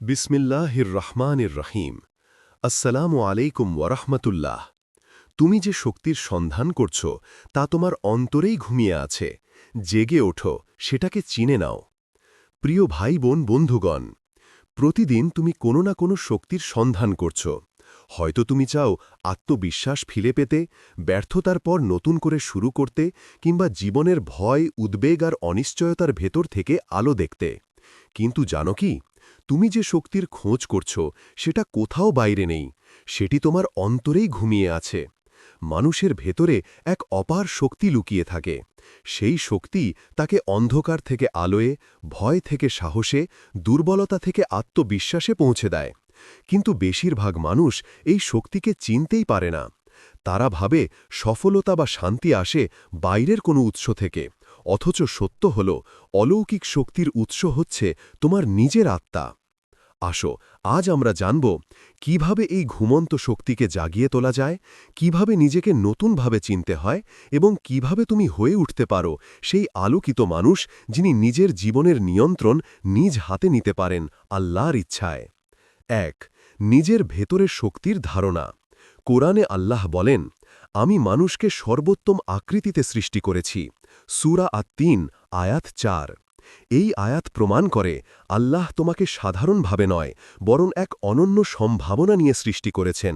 বিসমিল্লাহির রহমানির রহিম। আসসালামু আলাইকুম ওয়ারহমতুল্লাহ। তুমি যে শক্তির সন্ধান করছ, তা তোমার অন্তরেই ঘুমিয়ে আছে। জেগে ওঠো, সেটাকে চিনে নাও। প্রিয় ভাই বোন বন্ধুগণ, প্রতিদিন তুমি কোনো না কোনো শক্তির সন্ধান করছ। হয়তো তুমি চাও আত্মবিশ্বাস ফিরে পেতে, ব্যর্থতার পর নতুন করে শুরু করতে, কিংবা জীবনের ভয়, উদ্বেগ আর অনিশ্চয়তার ভেতর থেকে আলো দেখতে। কিন্তু জানো কি? তুমি যে শক্তির খোঁজ করছ, সেটা কোথাও বাইরে নেই। সেটি তোমার অন্তরেই ঘুমিয়ে আছে। মানুষের ভেতরে এক অপার শক্তি লুকিয়ে থাকে। সেই শক্তি তাকে অন্ধকার থেকে আলোয়ে, ভয় থেকে সাহসে, দুর্বলতা থেকে আত্মবিশ্বাসে পৌঁছে দেয়। কিন্তু বেশিরভাগ মানুষ এই শক্তিকে চিনতেই পারে না। তারা ভাবে সফলতা বা শান্তি আসে বাইরের কোনো উৎস থেকে। অথচ সত্য হল, অলৌকিক শক্তির উৎস হচ্ছে তোমার নিজের আত্মা। আসো, আজ আমরা জানব কীভাবে এই ঘুমন্ত শক্তিকে জাগিয়ে তোলা যায়, কীভাবে নিজেকে নতুনভাবে চিনতে হয় এবং কীভাবে তুমি হয়ে উঠতে পারো সেই আলোকিত মানুষ যিনি নিজের জীবনের নিয়ন্ত্রণ নিজ হাতে নিতে পারেন আল্লাহর ইচ্ছায়। এক, নিজের ভেতরের শক্তির ধারণা। কোরআনে আল্লাহ বলেন, আমি মানুষকে সর্বোত্তম আকৃতিতে সৃষ্টি করেছি। সুরা আত্মিন আয়াত চার। এই আয়াত প্রমাণ করে আল্লাহ তোমাকে সাধারণভাবে নয়, বরং এক অনন্য সম্ভাবনা নিয়ে সৃষ্টি করেছেন।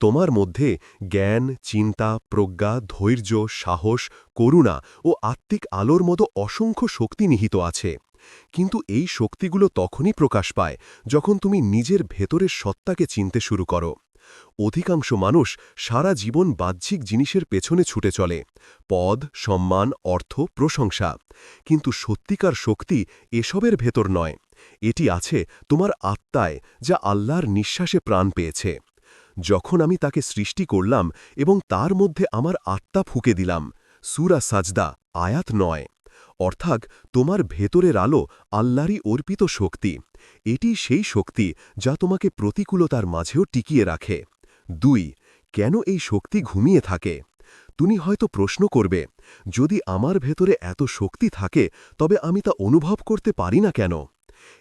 তোমার মধ্যে জ্ঞান, চিন্তা, প্রজ্ঞা, ধৈর্য, সাহস, করুণা ও আত্মিক আলোর মতো অসংখ্য শক্তি নিহিত আছে। কিন্তু এই শক্তিগুলো তখনই প্রকাশ পায় যখন তুমি নিজের ভেতরের সত্তাকে চিনতে শুরু করো। অধিকাংশ মানুষ সারা জীবন বাহ্যিক জিনিসের পেছনে ছুটে চলে, পদ, সম্মান, অর্থ, প্রশংসা। কিন্তু সত্যিকার শক্তি এসবের ভেতর নয়। এটি আছে তোমার আত্মায়, যা আল্লাহর নিঃশ্বাসে প্রাণ পেয়েছে। যখন আমি তাকে সৃষ্টি করলাম এবং তার মধ্যে আমার আত্মা ফুকে দিলাম, সুরা সাজদা, আয়াত নয়। অর্থাৎ তোমার ভেতরের আলো আল্লাহরই অর্পিত শক্তি। এটি সেই শক্তি যা তোমাকে প্রতিকূলতার মাঝেও টিকিয়ে রাখে। দুই, কেন এই শক্তি ঘুমিয়ে থাকে? তুমি হয়তো প্রশ্ন করবে, যদি আমার ভেতরে এত শক্তি থাকে, তবে আমি তা অনুভব করতে পারি না কেন?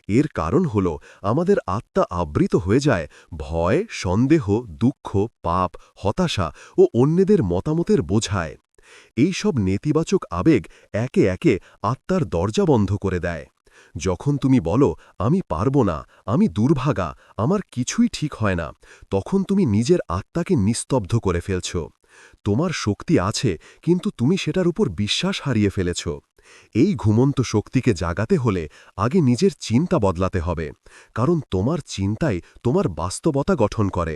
এর কারণ হল, আমাদের আত্মা আবৃত হয়ে যায় ভয়, সন্দেহ, দুঃখ, পাপ, হতাশা ও অন্যদের মতামতের বোঝায়। এই সব নেতিবাচক আবেগ একে একে আত্মার দরজা বন্ধ করে দেয়। যখন তুমি বলো, আমি পারব না, আমি দুর্ভাগা, আমার কিছুই ঠিক হয় না, তখন তুমি নিজের আত্মাকে নিস্তব্ধ করে ফেলছ। তোমার শক্তি আছে, কিন্তু তুমি সেটার উপর বিশ্বাস হারিয়ে ফেলেছ। এই ঘুমন্ত শক্তিকে জাগাতে হলে আগে নিজের চিন্তা বদলাতে হবে, কারণ তোমার চিন্তাই তোমার বাস্তবতা গঠন করে।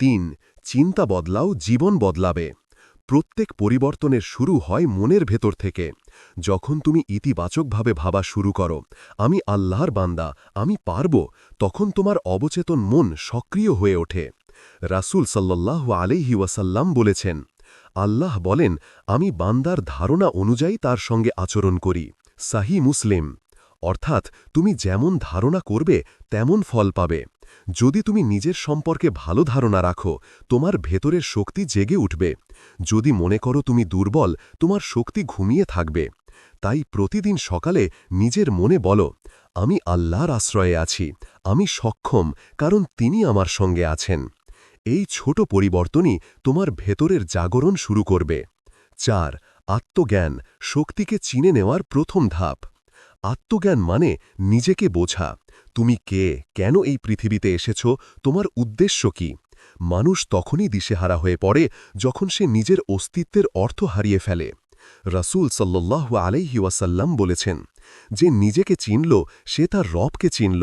তিন, চিন্তা বদলাও, জীবন বদলাবে। প্রত্যেক পরিবর্তনের শুরু হয় মনের ভেতর থেকে। যখন তুমি ইতিবাচকভাবে ভাবা শুরু করো, আমি আল্লাহর বান্দা, আমি পারব, তখন তোমার অবচেতন মন সক্রিয় হয়ে ওঠে। রাসুল সাল্লাহ আলিহি ওয়াসাল্লাম বলেছেন, আল্লাহ বলেন, আমি বান্দার ধারণা অনুযায়ী তার সঙ্গে আচরণ করি, সাহি মুসলিম। অর্থাৎ, তুমি যেমন ধারণা করবে, তেমন ফল পাবে। যদি তুমি নিজের সম্পর্কে ভালো ধারণা রাখো, তোমার ভেতরের শক্তি জেগে উঠবে। যদি মনে করো তুমি দুর্বল, তোমার শক্তি ঘুমিয়ে থাকবে। তাই প্রতিদিন সকালে নিজের মনে বলো, আমি আল্লাহর আশ্রয়ে আছি, আমি সক্ষম, কারণ তিনি আমার সঙ্গে আছেন। এই ছোট পরিবর্তনই তোমার ভেতরের জাগরণ শুরু করবে। চার, আত্মজ্ঞান, শক্তিকে চিনে নেওয়ার প্রথম ধাপ। আত্মজ্ঞান মানে নিজেকে বোঝা। তুমি কে? কেন এই পৃথিবীতে এসেছ? তোমার উদ্দেশ্য কি? মানুষ তখনই দিশেহারা হয়ে পড়ে যখন সে নিজের অস্তিত্বের অর্থ হারিয়ে ফেলে। রাসুল সাল্লাহ আলাইহি ওয়াসাল্লাম বলেছেন, যে নিজেকে চিনল, সে তার রবকে চিনল।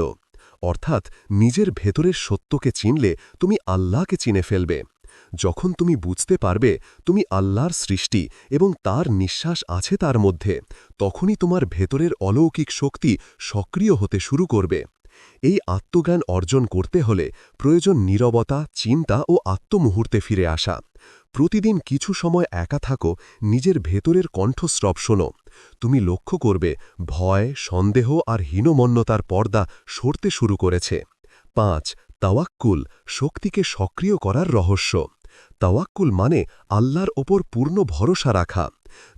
অর্থাৎ নিজের ভেতরের সত্যকে চিনলে তুমি আল্লাহকে চিনে ফেলবে। যখন তুমি বুঝতে পারবে তুমি আল্লাহর সৃষ্টি এবং তার নিঃশ্বাস আছে তার মধ্যে, তখনই তোমার ভেতরের অলৌকিক শক্তি সক্রিয় হতে শুরু করবে। এই আত্মজ্ঞান অর্জন করতে হলে প্রয়োজন নীরবতা, চিন্তা ও আত্মমুহূর্তে ফিরে আসা। প্রতিদিন কিছু সময় একা থাকো, নিজের ভেতরের কণ্ঠস্রব শোনো। তুমি লক্ষ্য করবে, ভয়, সন্দেহ আর হীনমন্যতার পর্দা সরতে শুরু করেছে। পাঁচ, তাওয়াক্কুল, শক্তিকে সক্রিয় করার রহস্য। তাওয়াক্কুল মানে আল্লাহর ওপর পূর্ণ ভরসা রাখা।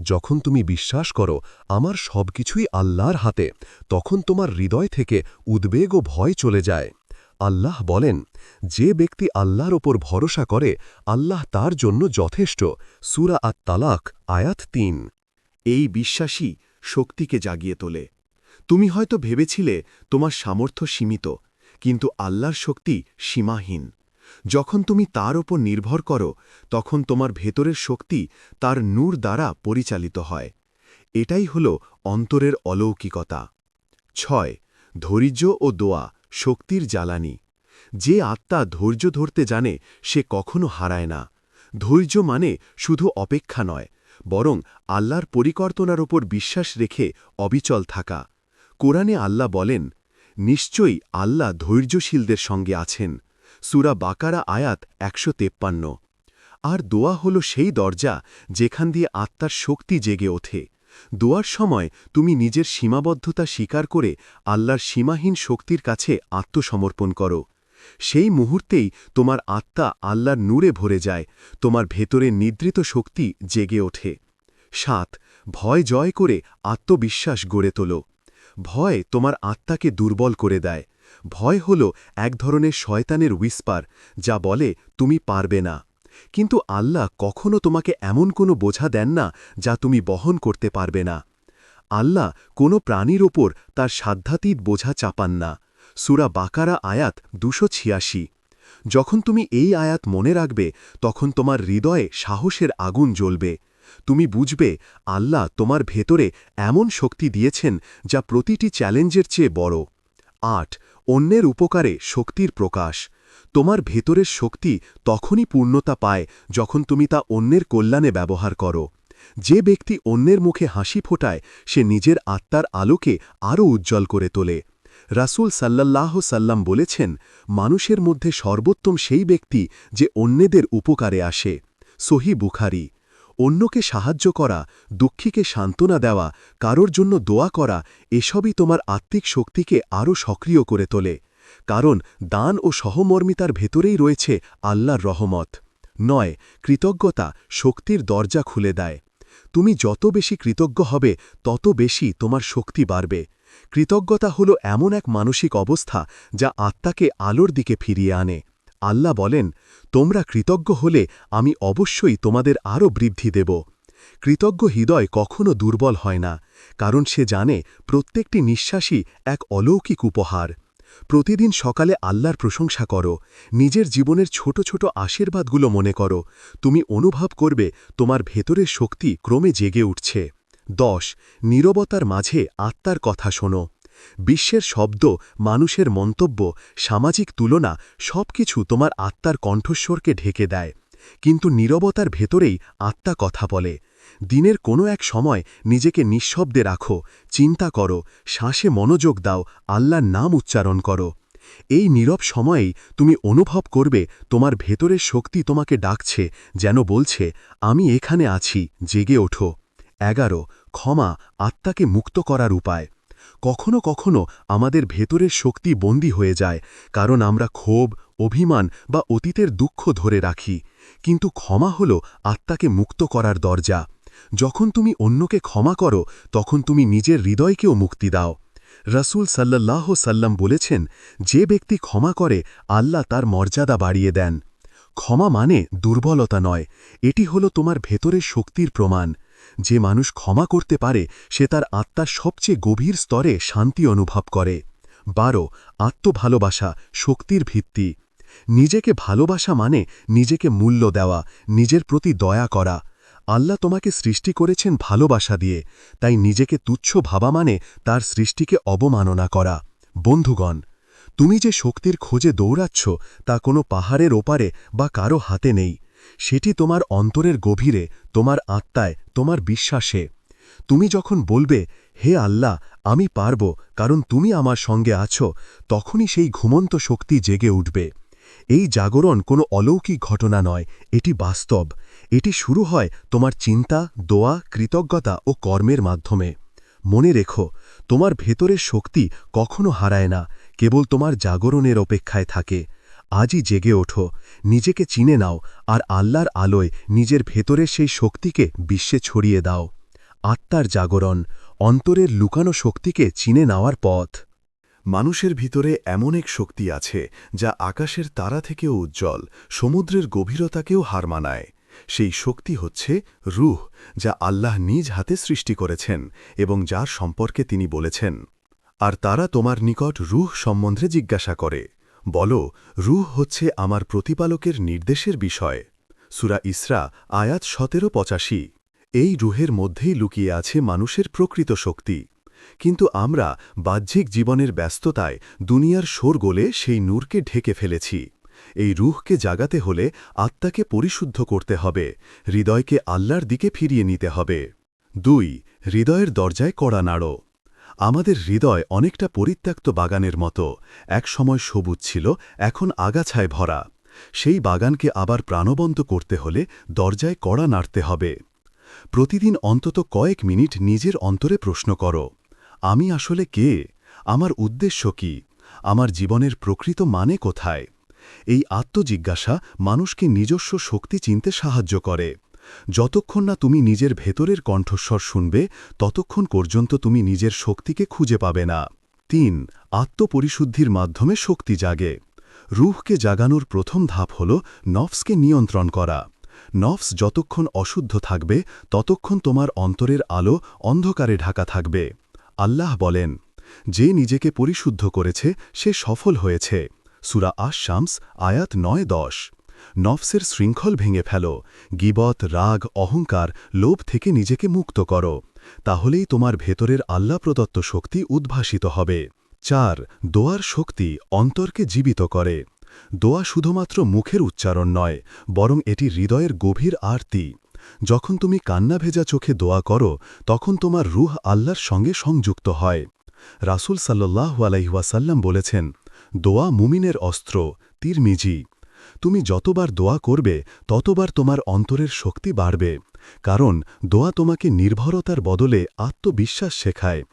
যখন তুমি বিশ্বাস করো আমার সবকিছুই আল্লাহর হাতে, তখন তোমার হৃদয় থেকে উদ্বেগ ও ভয় চলে যায়। আল্লাহ বলেন, যে ব্যক্তি আল্লাহর ওপর ভরসা করে, আল্লাহ তার জন্য যথেষ্ট। সুরা আত তালাক আয়াত তিন। এই বিশ্বাসই শক্তিকে জাগিয়ে তোলে। তুমি হয়তো ভেবেছিলে তোমার সামর্থ্য সীমিত, কিন্তু আল্লাহর শক্তি সীমাহীন। যখন তুমি তার ওপর নির্ভর করো, তখন তোমার ভেতরের শক্তি তার নূর দ্বারা পরিচালিত হয়। এটাই হল অন্তরের অলৌকিকতা। ছয়, ধৈর্য ও দোয়া, শক্তির জ্বালানি। যে আত্মা ধৈর্য ধরতে জানে, সে কখনো হারায় না। ধৈর্য মানে শুধু অপেক্ষা নয়, বরং আল্লাহর পরিকর্তনার ওপর বিশ্বাস রেখে অবিচল থাকা। কোরআনে আল্লাহ বলেন, নিশ্চয়ই আল্লাহ ধৈর্যশীলদের সঙ্গে আছেন। সুরা বাকারা আয়াত একশো তেপ্পান্ন। আর দোয়া হল সেই দরজা যেখান দিয়ে আত্মার শক্তি জেগে ওঠে। দোয়ার সময় তুমি নিজের সীমাবদ্ধতা স্বীকার করে আল্লাহর সীমাহীন শক্তির কাছে আত্মসমর্পণ করো। সেই মুহূর্তেই তোমার আত্মা আল্লাহর নূরে ভরে যায়, তোমার ভেতরে নিদ্রিত শক্তি জেগে ওঠে। সাত, ভয় জয় করে আত্মবিশ্বাস গড়ে তোলো। ভয় তোমার আত্মাকে দুর্বল করে দেয়। ভয় হল এক ধরনের শয়তানের উইস্পার যা বলে, তুমি পারবে না। কিন্তু আল্লাহ কখনো তোমাকে এমন কোনো বোঝা দেন না, যা তুমি বহন করতে পারবে না। আল্লাহ কোনো প্রাণীর ওপর তার সাধ্যাতীত বোঝা চাপান না। সুরা বাকারা আয়াত দুশো ছিয়াশি। যখন তুমি এই আয়াত মনে রাখবে, তখন তোমার হৃদয়ে সাহসের আগুন জ্বলবে। তুমি বুঝবে, আল্লাহ তোমার ভেতরে এমন শক্তি দিয়েছেন, যা প্রতিটি চ্যালেঞ্জের চেয়ে বড়। আট অন্যের উপকারে শক্তির প্রকাশ। তোমার ভেতরের শক্তি তখনই পূর্ণতা পায় যখন তুমি তা অন্যের কল্যাণে ব্যবহার করো। যে ব্যক্তি অন্যের মুখে হাসি ফোটায়, সে নিজের আত্মার আলোকে আরও উজ্জ্বল করে তোলে। রাসুল সাল্লাল্লাহ সাল্লাম বলেছেন, মানুষের মধ্যে সর্বোত্তম সেই ব্যক্তি যে অন্যদের উপকারে আসে। সহি বুখারি। অন্যকে সাহায্য করা, দুঃখীকে সান্ত্বনা দেওয়া, কারোর জন্য দোয়া করা, এসবই তোমার আত্মিক শক্তিকে আরও সক্রিয় করে তোলে। কারণ দান ও সহমর্মিতার ভেতরেই রয়েছে আল্লাহর রহমত। নয়, কৃতজ্ঞতা শক্তির দরজা খুলে দেয়। তুমি যত বেশি কৃতজ্ঞ হবে, তত বেশি তোমার শক্তি বাড়বে। কৃতজ্ঞতা হল এমন এক মানসিক অবস্থা যা আত্মাকে আলোর দিকে ফিরিয়ে আনে। আল্লাহ বলেন, তোমরা কৃতজ্ঞ হলে আমি অবশ্যই তোমাদের আরও বৃদ্ধি দেব। কৃতজ্ঞ হৃদয় কখনো দুর্বল হয় না, কারণ সে জানে প্রত্যেকটি নিঃশ্বাসই এক অলৌকিক উপহার। প্রতিদিন সকালে আল্লাহর প্রশংসা করো, নিজের জীবনের ছোট ছোট আশীর্বাদগুলো মনে করো। তুমি অনুভব করবে তোমার ভেতরের শক্তি ক্রমে জেগে উঠছে। দশ, নীরবতার মাঝে আত্মার কথা শোনো। বিশ্বের শব্দ, মানুষের মন্তব্য, সামাজিক তুলনা সব কিছু তোমার আত্মার কণ্ঠস্বরকে ঢেকে দেয়। কিন্তু নীরবতার ভেতরেই আত্মা কথা বলে। দিনের কোনো এক সময় নিজেকে নিঃশব্দে রাখো, চিন্তা করো, শ্বাসে মনোযোগ দাও, আল্লাহর নাম উচ্চারণ করো। এই নীরব সময়েই তুমি অনুভব করবে তোমার ভেতরের শক্তি তোমাকে ডাকছে, যেন বলছে, আমি এখানে আছি, জেগে ওঠো। এগারো, ক্ষমা আত্মাকে মুক্ত করার উপায়। কখনো কখনো আমাদের ভেতরের শক্তি বন্দী হয়ে যায়, কারণ আমরা ক্ষোভ, অভিমান বা অতীতের দুঃখ ধরে রাখি। কিন্তু ক্ষমা হল আত্মাকে মুক্ত করার দরজা। যখন তুমি অন্যকে ক্ষমা করো, তখন তুমি নিজের হৃদয়কেও মুক্তি দাও। রসুল সাল্লাহ সাল্লাম বলেছেন, যে ব্যক্তি ক্ষমা করে, আল্লাহ তার মর্যাদা বাড়িয়ে দেন। ক্ষমা মানে দুর্বলতা নয়, এটি হল তোমার ভেতরের শক্তির প্রমাণ। যে মানুষ ক্ষমা করতে পারে, সে তার আত্মার সবচেয়ে গভীর স্তরে শান্তি অনুভব করে। বারো, আত্মভালোবাসা, শক্তির ভিত্তি। নিজেকে ভালোবাসা মানে নিজেকে মূল্য দেওয়া, নিজের প্রতি দয়া করা। আল্লাহ তোমাকে সৃষ্টি করেছেন ভালোবাসা দিয়ে, তাই নিজেকে তুচ্ছ ভাবা মানে তার সৃষ্টিকে অবমাননা করা। বন্ধুগণ, তুমি যে শক্তির খোঁজে দৌড়াচ্ছ, তা কোনো পাহাড়ের ওপারে বা কারও হাতে নেই। সেটি তোমার অন্তরের গভীরে, তোমার আত্মায়, তোমার বিশ্বাসে। তুমি যখন বলবে, হে আল্লাহ, আমি পারব, কারণ তুমি আমার সঙ্গে আছো, তখনই সেই ঘুমন্ত শক্তি জেগে উঠবে। এই জাগরণ কোনো অলৌকিক ঘটনা নয়, এটি বাস্তব। এটি শুরু হয় তোমার চিন্তা, দোয়া, কৃতজ্ঞতা ও কর্মের মাধ্যমে। মনে রেখো, তোমার ভেতরের শক্তি কখনো হারায় না, কেবল তোমার জাগরণের অপেক্ষায় থাকে। আজই জেগে ওঠো, নিজেকে চিনে নাও আর আল্লাহর আলোয় নিজের ভেতরের সেই শক্তিকে বিশ্বে ছড়িয়ে দাও। আত্মার জাগরণ, অন্তরের লুকানো শক্তিকে চিনে নেওয়ার পথ। মানুষের ভিতরে এমন এক শক্তি আছে যা আকাশের তারা থেকেও উজ্জ্বল, সমুদ্রের গভীরতাকেও হার মানায়। সেই শক্তি হচ্ছে রুহ, যা আল্লাহ নিজ হাতে সৃষ্টি করেছেন এবং যার সম্পর্কে তিনি বলেছেন। আর তারা তোমার নিকট রুহ সম্বন্ধে জিজ্ঞাসা করে। বলো, রুহ হচ্ছে আমার প্রতিপালকের নির্দেশের বিষয়। সুরা ইসরা, আয়াত সতেরো পঁচাশি। এই রুহের মধ্যেই লুকিয়ে আছে মানুষের প্রকৃত শক্তি। কিন্তু আমরা বাহ্যিক জীবনের ব্যস্ততায় দুনিয়ার শোরগোলে সেই নূরকে ঢেকে ফেলেছি। এই রুহকে জাগাতে হলে আত্মাকে পরিশুদ্ধ করতে হবে, হৃদয়কে আল্লাহর দিকে ফিরিয়ে নিতে হবে। দুই, হৃদয়ের দরজায় কড়া নাড়ো। আমাদের হৃদয় অনেকটা পরিত্যক্ত বাগানের মতো। একসময় সবুজ ছিল, এখন আগাছায় ভরা। সেই বাগানকে আবার প্রাণবন্ত করতে হলে দরজায় কড়া নাড়তে হবে। প্রতিদিন অন্তত কয়েক মিনিট নিজের অন্তরে প্রশ্ন করো, আমি আসলে কে? আমার উদ্দেশ্য কি? আমার জীবনের প্রকৃত মানে কোথায়? এই আত্মজিজ্ঞাসা মানুষকে নিজস্ব শক্তি চিনতে সাহায্য করে। যতক্ষণ না তুমি নিজের ভেতরের কণ্ঠস্বর শুনবে, ততক্ষণ পর্যন্ত তুমি নিজের শক্তিকে খুঁজে পাবে না। তিন, আত্মপরিশুদ্ধির মাধ্যমে শক্তি জাগে। রুহকে জাগানোর প্রথম ধাপ হল নফসকে নিয়ন্ত্রণ করা। নফস যতক্ষণ অশুদ্ধ থাকবে, ততক্ষণ তোমার অন্তরের আলো অন্ধকারে ঢাকা থাকবে। আল্লাহ বলেন, যে নিজেকে পরিশুদ্ধ করেছে, সে সফল হয়েছে। সুরা আশ শামস আয়াত নয় দশ। নফসের শৃঙ্খল ভেঙে ফেলো, গিবত, রাগ, অহংকার, লোভ থেকে নিজেকে মুক্ত করো। তাহলেই তোমার ভেতরের আল্লাহ প্রদত্ত শক্তি উদ্ভাসিত হবে। চার, দোয়ার শক্তি অন্তরকে জীবিত করে। দোয়া শুধুমাত্র মুখের উচ্চারণ নয়, বরং এটি হৃদয়ের গভীর আরতি। যখন তুমি কান্না ভেজা চোখে দোয়া করো, তখন তোমার রুহ আল্লাহর সঙ্গে সংযুক্ত হয়। রাসুল সাল্লাহু আলাইহাসাল্লাম বলেছেন, দোয়া মুমিনের অস্ত্র, তীরমিজি। তুমি যতবার দোয়া করবে, ততবার তোমার অন্তরের শক্তি বাড়বে। কারণ দোয়া তোমাকে নির্ভরতার বদলে আত্মবিশ্বাস শেখায়।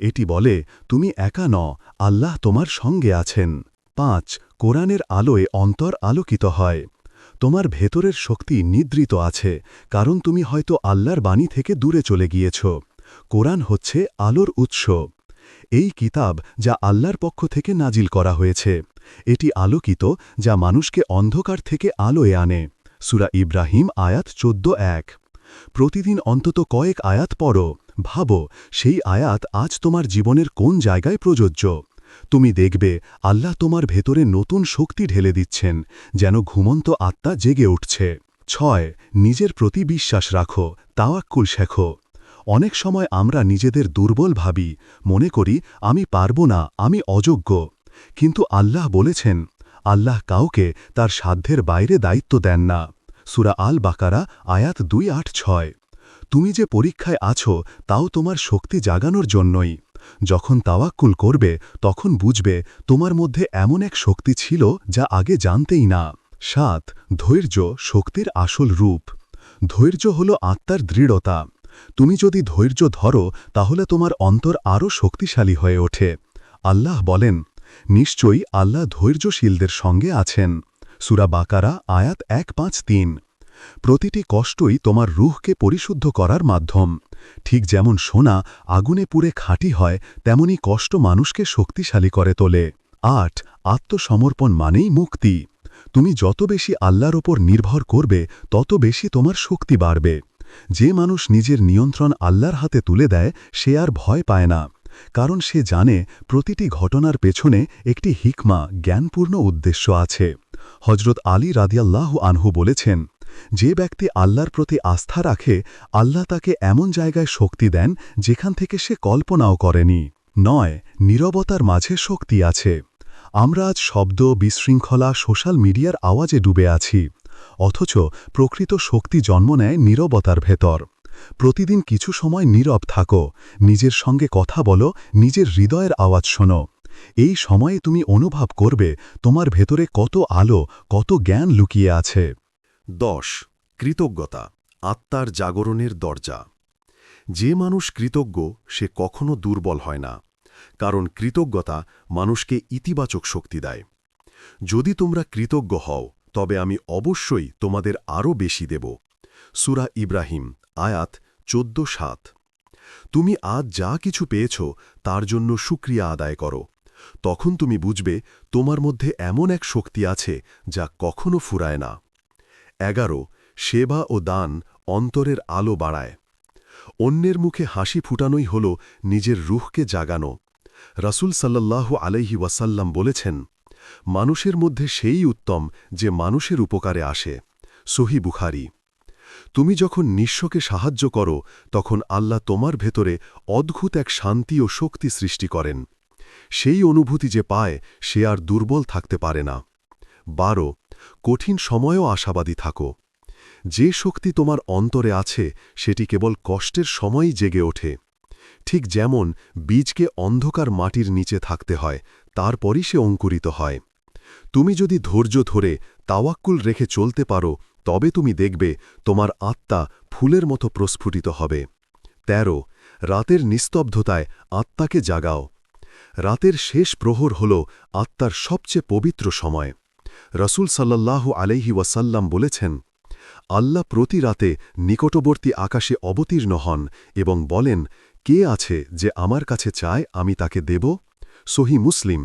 এটি বলে, তুমি একা ন আল্লাহ তোমার সঙ্গে আছেন। পাঁচ, কোরআনের আলোয় অন্তর আলোকিত হয়। তোমার ভেতরের শক্তি নিদ্রিত আছে, কারণ তুমি হয়তো আল্লাহর বাণী থেকে দূরে চলে গিয়েছ। কোরআন হচ্ছে আলোর উৎস। এই কিতাব যা আল্লাহর পক্ষ থেকে নাজিল করা হয়েছে। এটি আলোকিত, যা মানুষকে অন্ধকার থেকে আলোয় আনে। সুরা ইব্রাহিম, আয়াত চোদ্দ এক। প্রতিদিন অন্তত কয়েক আয়াত পড়ো। ভাবো, সেই আয়াত আজ তোমার জীবনের কোন জায়গায় প্রযোজ্য? তুমি দেখবে, আল্লাহ তোমার ভেতরে নতুন শক্তি ঢেলে দিচ্ছেন, যেন ঘুমন্ত আত্মা জেগে উঠছে। ছয়, নিজের প্রতি বিশ্বাস রাখো, তাওয়াক্কুল শেখো। অনেক সময় আমরা নিজেদের দুর্বল ভাবি, মনে করি, আমি পারব না, আমি অযোগ্য। কিন্তু আল্লাহ বলেছেন, আল্লাহ কাউকে তার সাধ্যের বাইরে দায়িত্ব দেন না। সুরা আল বাকারা আয়াত দুই, আট, ছয়। তুমি যে পরীক্ষায় আছো, তাও তোমার শক্তি জাগানোর জন্যই। যখন তাওয়াক্কুল করবে, তখন বুঝবে তোমার মধ্যে এমন এক শক্তি ছিল যা আগে জানতেই না। সাত, ধৈর্য শক্তির আসল রূপ। ধৈর্য হল আত্মার দৃঢ়তা। তুমি যদি ধৈর্য ধরো, তাহলে তোমার অন্তর আরও শক্তিশালী হয়ে ওঠে। আল্লাহ বলেন নিশ্চয়ই আল্লাহ ধৈর্যশীলদের সঙ্গে আছেন। সুরা বাকারা, আয়াত এক পাঁচ তিন। প্রতিটি কষ্টই তোমার রুহকে পরিশুদ্ধ করার মাধ্যম। ঠিক যেমন সোনা আগুনে পুড়ে খাঁটি হয়, তেমনি কষ্ট মানুষকে শক্তিশালী করে তোলে। আট, আত্মসমর্পণ মানেই মুক্তি। তুমি যত বেশি আল্লাহর ওপর নির্ভর করবে, তত বেশি তোমার শক্তি বাড়বে। যে মানুষ নিজের নিয়ন্ত্রণ আল্লাহর হাতে তুলে দেয়, সে আর ভয় পায় না। কারণ সে জানে প্রতিটি ঘটনার পেছনে একটি হিকমা, জ্ঞানপূর্ণ উদ্দেশ্য আছে। হজরত আলী রাদিয়াল্লাহ আনহু বলেছেন, যে ব্যক্তি আল্লাহর প্রতি আস্থা রাখে, আল্লাহ তাকে এমন জায়গায় শক্তি দেন যেখান থেকে সে কল্পনাও করেনি। নয়, নীরবতার মাঝে শক্তি আছে। আমরা আজ শব্দ, বিশৃঙ্খলা, সোশ্যাল মিডিয়ার আওয়াজে ডুবে আছি। অথচ প্রকৃত শক্তি জন্ম নেয় নীরবতার ভেতর। প্রতিদিন কিছু সময় নীরব থাকো, নিজের সঙ্গে কথা বলো, নিজের হৃদয়ের আওয়াজ শোনো। এই সময়ে তুমি অনুভব করবে তোমার ভেতরে কত আলো, কত জ্ঞান লুকিয়ে আছে। দশ, কৃতজ্ঞতা, আত্মার জাগরণের দরজা। যে মানুষ কৃতজ্ঞ, সে কখনো দুর্বল হয় না, কারণ কৃতজ্ঞতা মানুষকে ইতিবাচক শক্তি দেয়। যদি তোমরা কৃতজ্ঞ হও, তবে আমি অবশ্যই তোমাদের আরও বেশি দেব। সুরা ইব্রাহিম আয়াত চোদ্দ সাত। তুমি আজ যা কিছু পেয়েছ, তার জন্য সুক্রিয়া আদায় করো। তখন তুমি বুঝবে, তোমার মধ্যে এমন এক শক্তি আছে, যা কখনো ফুরায় না। এগারো। সেবা ও দান অন্তরের আলো বাড়ায়। অন্যের মুখে হাসি ফুটানোই হল নিজের রুহকে জাগানো। রাসূল সাল্লাল্লাহু আলাইহি ওয়াসাল্লাম বলেছেন, মানুষের মধ্যে সেই উত্তম যে মানুষের উপকারে আসে। সহি বুখারি। তুমি যখন নিঃস্বকে সাহায্য করো, তখন আল্লাহ তোমার ভেতরে অদ্ভুত এক শান্তি ও শক্তি সৃষ্টি করেন। সেই অনুভূতি যে পায়, সে আর দুর্বল থাকতে পারে না। বারো, কঠিন সময়েও আশাবাদী থাকো। যে শক্তি তোমার অন্তরে আছে, সেটি কেবল কষ্টের সময়ই জেগে ওঠে। ঠিক যেমন বীজকে অন্ধকার মাটির নিচে থাকতে হয়, তারপরই সে অঙ্কুরিত হয়। তুমি যদি ধৈর্য ধরে তাওয়াক্কুল রেখে চলতে পারো তবে তুমি দেখবে তোমার আত্মা ফুলের মতো প্রস্ফুটিত হবে। ১৩ রাতের নিস্তব্ধতায় আত্মাকে জাগাও। রাতের শেষ প্রহর হল আত্মার সবচেয়ে পবিত্র সময়। রসুল সাল্লাল্লাহু আলাইহি ওয়াসাল্লাম বলেছেন, আল্লাহ প্রতি রাতে নিকটবর্তী আকাশে অবতীর্ণ হন এবং বলেন, কে আছে যে আমার কাছে চায় আমি তাকে দেব? সহি মুসলিম।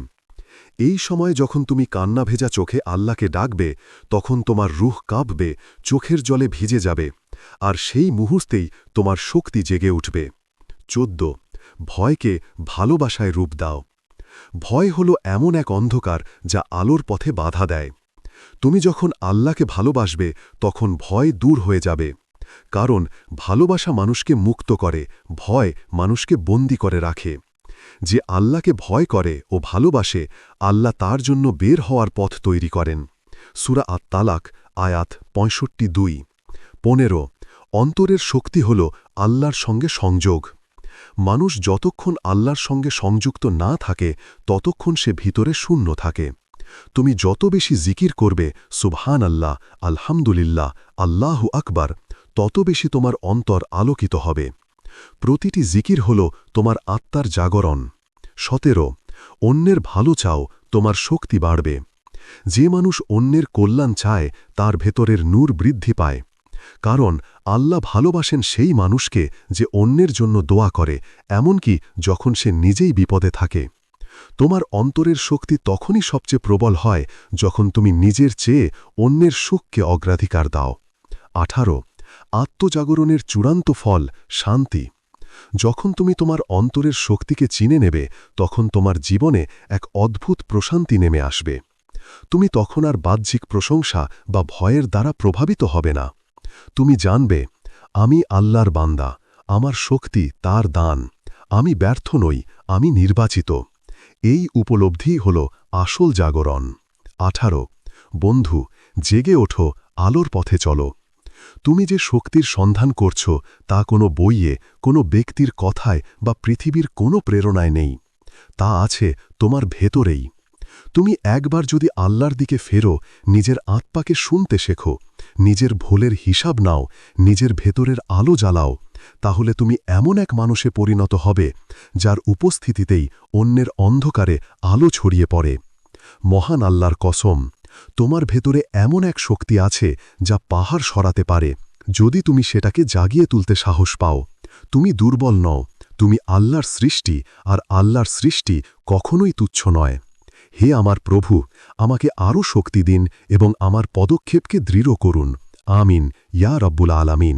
এই সময় যখন তুমি কান্না ভেজা চোখে আল্লাহকে ডাকবে, তখন তোমার রুহ কাঁপবে, চোখের জলে ভিজে যাবে, আর সেই মুহূর্তেই তোমার শক্তি জেগে উঠবে। চোদ্দ, ভয়কে ভালোবাসায় রূপ দাও। ভয় হল এমন এক অন্ধকার যা আলোর পথে বাধা দেয়। তুমি যখন আল্লাহকে ভালোবাসবে, তখন ভয় দূর হয়ে যাবে। কারণ ভালোবাসা মানুষকে মুক্ত করে, ভয় মানুষকে বন্দি করে রাখে। যে আল্লাহকে ভয় করে ও ভালোবাসে, আল্লাহ তার জন্য বের হওয়ার পথ তৈরি করেন। সুরা আত তালাক আয়াত পঁয়ষট্টি দুই। পনেরো, অন্তরের শক্তি হল আল্লাহর সঙ্গে সংযোগ। মানুষ যতক্ষণ আল্লাহর সঙ্গে সংযুক্ত না থাকে, ততক্ষণ সে ভিতরে শূন্য থাকে। তুমি যত বেশি জিকির করবে সুবহান আল্লাহ আলহামদুলিল্লাহ, আল্লাহু আকবার, তত বেশি তোমার অন্তর আলোকিত হবে। প্রতিটি জিকির হল তোমার আত্মার জাগরণ। সতেরো, অন্যের ভালো চাও, তোমার শক্তি বাড়বে। যে মানুষ অন্যের কল্যাণ চায়, তার ভেতরের নূর বৃদ্ধি পায়। কারণ আল্লাহ ভালোবাসেন সেই মানুষকে যে অন্যের জন্য দোয়া করে, এমনকি যখন সে নিজেই বিপদে থাকে। তোমার অন্তরের শক্তি তখনই সবচেয়ে প্রবল হয় যখন তুমি নিজের চেয়ে অন্যের সুখকে অগ্রাধিকার দাও। আঠারো আত্মজাগরণের চূড়ান্ত ফল শান্তি। যখন তুমি তোমার অন্তরের শক্তিকে চিনে নেবে, তখন তোমার জীবনে এক অদ্ভুত প্রশান্তি নেমে আসবে। তুমি তখন আর বাহ্যিক প্রশংসা বা ভয়ের দ্বারা প্রভাবিত হবে না। তুমি জানবে, আমি আল্লাহর বান্দা, আমার শক্তি তার দান, আমি ব্যর্থ নই, আমি নির্বাচিত। এই উপলব্ধি হল আসল জাগরণ। আঠারো, বন্ধু, জেগে ওঠো, আলোর পথে চলো। তুমি যে শক্তির সন্ধান করছ, তা কোনো বইয়ে, কোনো ব্যক্তির কথায় বা পৃথিবীর কোনো প্রেরণায় নেই। তা আছে তোমার ভেতরেই। তুমি একবার যদি আল্লাহর দিকে ফেরো, নিজের আত্মাকে শুনতে শেখো, নিজের ভোলের হিসাব নাও, নিজের ভেতরের আলো জ্বালাও, তাহলে তুমি এমন এক মানুষে পরিণত হবে, যার উপস্থিতিতেই অন্যের অন্ধকারে আলো ছড়িয়ে পড়ে। মহান আল্লাহর কসম। তোমার ভেতরে এমন এক শক্তি আছে যা পাহাড় সরাতে পারে। যদি তুমি সেটাকে জাগিয়ে তুলতে সাহস পাও, তুমি দুর্বল নও, তুমি আল্লাহর সৃষ্টি আর আল্লাহর সৃষ্টি কখনোই তুচ্ছ নয়। হে আমার প্রভু, আমাকে আরও শক্তি দিন এবং আমার পদক্ষেপকে দৃঢ় করুন। আমিন। ইয়া রব্বুল আলামিন।